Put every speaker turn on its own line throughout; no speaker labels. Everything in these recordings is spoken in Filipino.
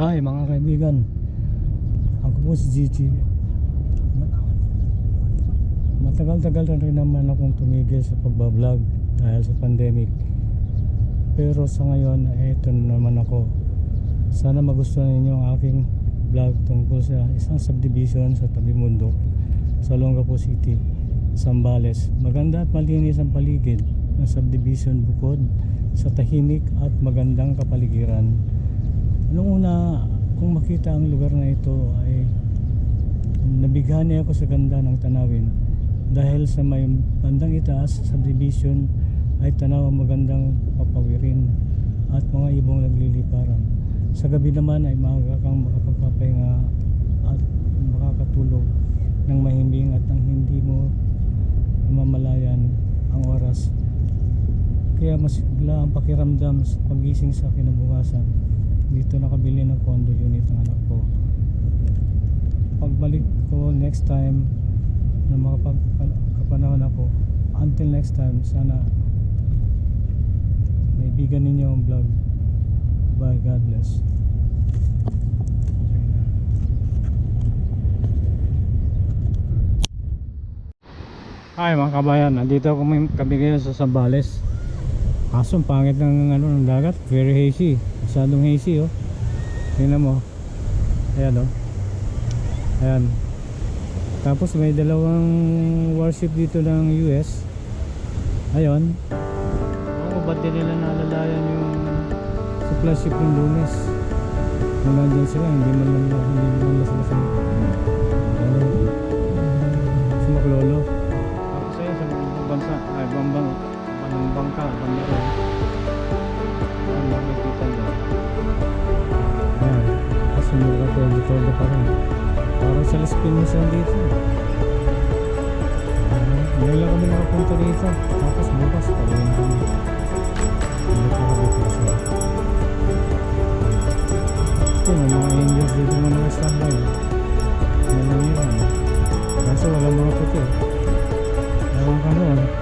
Hi mga kaibigan. Ako po si Gigi. Matagal-tagal na rin naman akong tumigil sa pagbablog dahil sa pandemic. Pero sa ngayon, eto na naman ako. Sana magustuhan ninyo ang aking vlog tungkol sa isang subdivision sa Tabi Mundo sa Longapo City, Zambales. Maganda at malinis ang paligid ng subdivision bukod sa tahimik at magandang kapaligiran Noong una, kung makita ang lugar na ito ay nabighani ako sa ganda ng tanawin dahil sa may bandang itaas sa division ay tanaw ang magandang papawirin at mga ibong nagliliparan. Sa gabi naman ay maaga kang makapagpapahinga at makakatulog ng mahimbing at ang hindi mo namamalayan ang oras. Kaya mas bigla ang pakiramdam sa pagising sa kinabukasan dito nakabili ng condo unit ng anak ko. Pagbalik ko next time na makapagkapanahon ako until next time sana maibigan ninyo ang vlog. Bye God bless. Hi mga kabayan, nandito kami, kami ngayon sa Sambales. Kaso ang pangit ng ano ng dagat, very hazy. Masyadong hazy oh. Tingnan mo. Ayan oh. Ayan. Tapos may dalawang warship dito ng US. Ayun. Oo, ba't din nila nalalayan yung supply ship ng lunes? Kung nandyan sila, hindi man lang hindi man lang sila sa ano, sa Maklolo. Tapos ayun, sa mga bansa, ay bambang, anong bangka, bangka. Ang makikita 2012 pa rin. Parang sa Las Piñas lang dito. Ano? Uh, ngayon lang kami nakapunta dito. Tapos bukas pa rin. Ano Hindi ko nakapunta sa ito may mga angels dito mga nakaslang ngayon may nangyari ano kaso wala mga puti. Ewan ka noon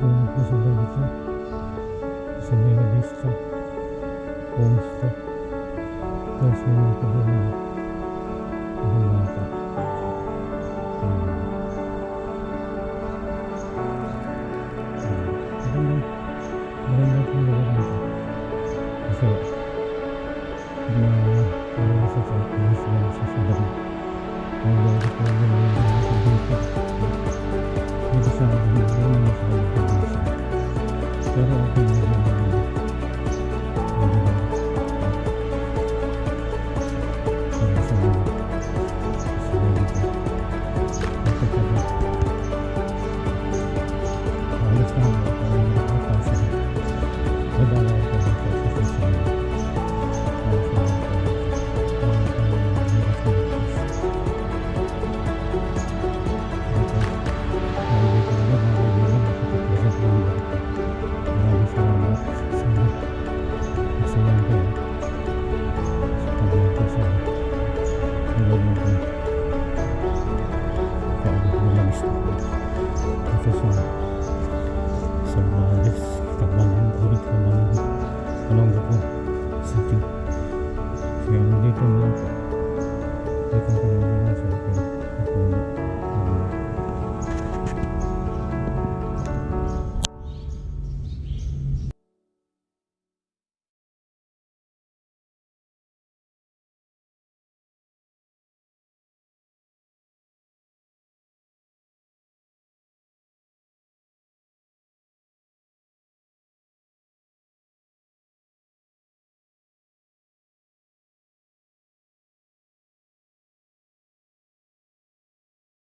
pala may swimming pool sa loob ito. Sa Mega Vista. Homes to. May swimming pool doon. Ang bata. Hmm. Maganda. Maganda po yung lugar nito. Kasi na wala sa Bales, Tabanan, Ulit, Tabanan, Anong City. Kaya nandito na lang po. Dito po